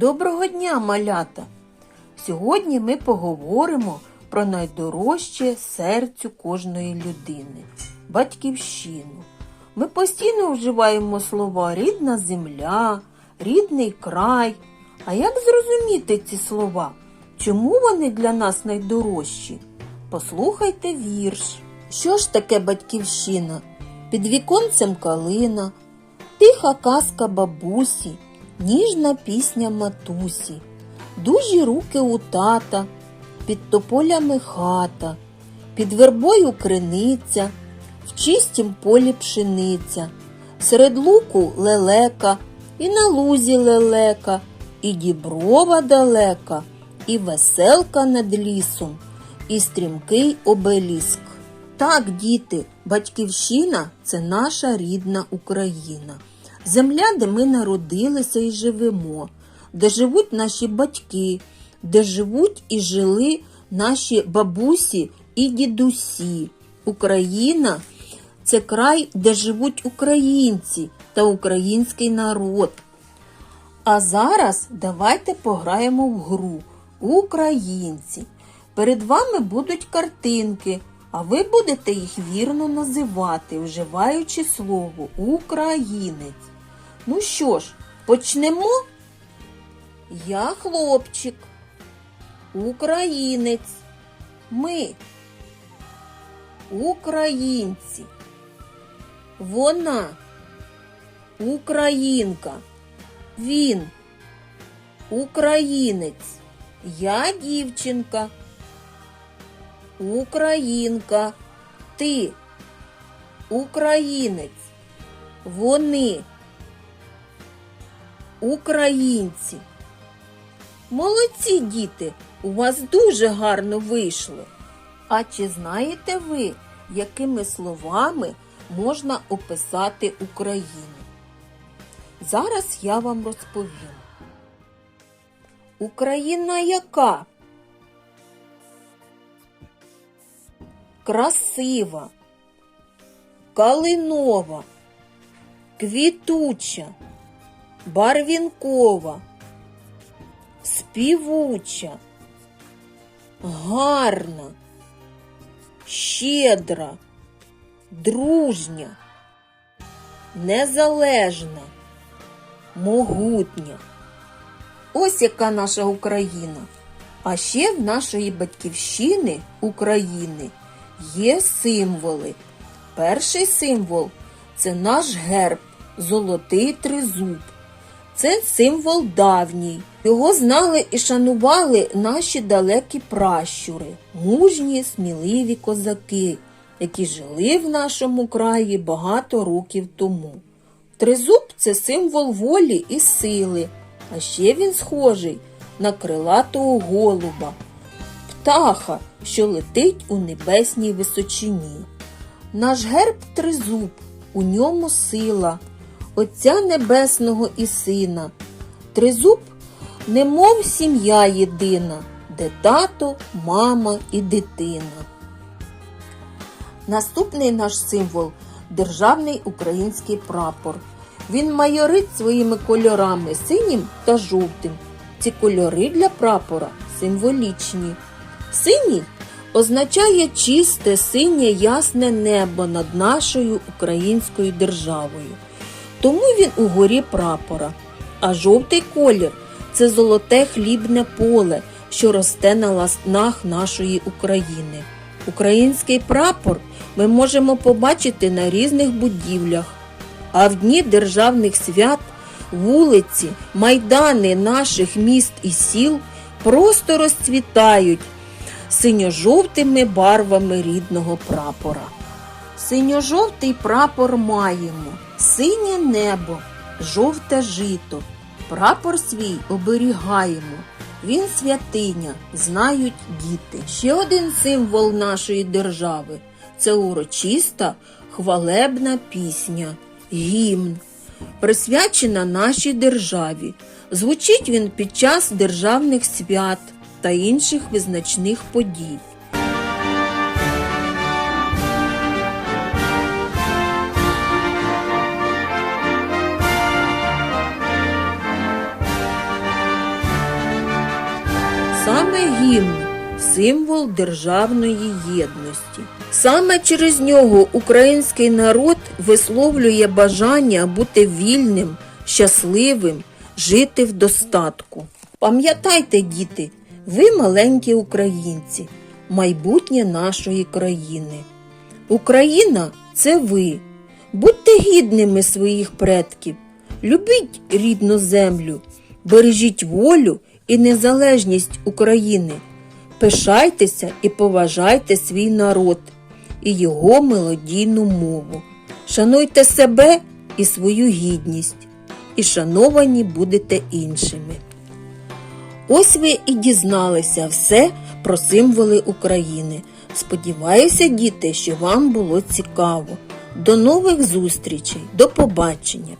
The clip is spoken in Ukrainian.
Доброго дня, малята! Сьогодні ми поговоримо про найдорожче серцю кожної людини батьківщину. Ми постійно вживаємо слова рідна земля, рідний край. А як зрозуміти ці слова? Чому вони для нас найдорожчі? Послухайте вірш. Що ж таке батьківщина? Під віконцем калина, тиха казка бабусі, ніжна пісня матусі, дужі руки у тата, під тополями хата, під вербою криниця, в чистім полі пшениця, серед луку лелека, і на лузі лелека, і діброва далека, і веселка над лісом, і стрімкий обеліск. Так, діти, батьківщина це наша рідна Україна. Земля, де ми народилися і живемо, де живуть наші батьки, де живуть і жили наші бабусі і дідусі. Україна це край, де живуть українці та український народ. А зараз давайте пограємо в гру Українці. Перед вами будуть картинки, а ви будете їх вірно називати, вживаючи слово українець. Ну що ж, почнемо? Я хлопчик, українець. Ми українці. Вона українка. Він українець. Я дівчинка. Українка. Ти українець. Вони українці. Молодці діти, у вас дуже гарно вийшло. А чи знаєте ви, якими словами можна описати Україну? Зараз я вам розповім. Україна яка? Красива, калинова, квітуча, барвінкова, співуча, гарна, щедра, дружня, незалежна, могутня. Ось яка наша Україна. А ще в нашої батьківщини України є символи. Перший символ це наш герб, золотий тризуб. Це символ давній. Його знали і шанували наші далекі пращури, мужні, сміливі козаки, які жили в нашому краї багато років тому. Тризуб це символ волі і сили, а ще він схожий на крилатого голуба, птаха, що летить у небесній височині. Наш герб тризуб, у ньому сила, Отця Небесного і Сина. Тризуб, немов сім'я єдина, де тато, мама і дитина. Наступний наш символ державний український прапор. Він майорить своїми кольорами синім та жовтим. Ці кольори для прапора символічні. Синій означає чисте, синє ясне небо над нашою українською державою. Тому він у горі прапора. А жовтий колір це золоте хлібне поле, що росте на ласнах нашої України. Український прапор ми можемо побачити на різних будівлях. А в дні державних свят вулиці, майдани наших міст і сіл просто розцвітають синьо-жовтими барвами рідного прапора. Синьо-жовтий прапор маємо, синє небо, жовте жито. Прапор свій оберігаємо. Він святиня, знають діти. Ще один символ нашої держави це урочиста хвалебна пісня, гімн, присвячена нашій державі. Звучить він під час державних свят та інших визначних подій. Гімн символ державної єдності. Саме через нього український народ висловлює бажання бути вільним, щасливим, жити в достатку. Пам'ятайте, діти, ви маленькі українці, майбутнє нашої країни. Україна це ви. Будьте гідними своїх предків, любіть рідну землю, бережіть волю і незалежність України. Пишайтеся і поважайте свій народ і його мелодійну мову. Шануйте себе і свою гідність, і шановані будете іншими. Ось ви і дізналися все про символи України. Сподіваюся, діти, що вам було цікаво. До нових зустрічей, до побачення!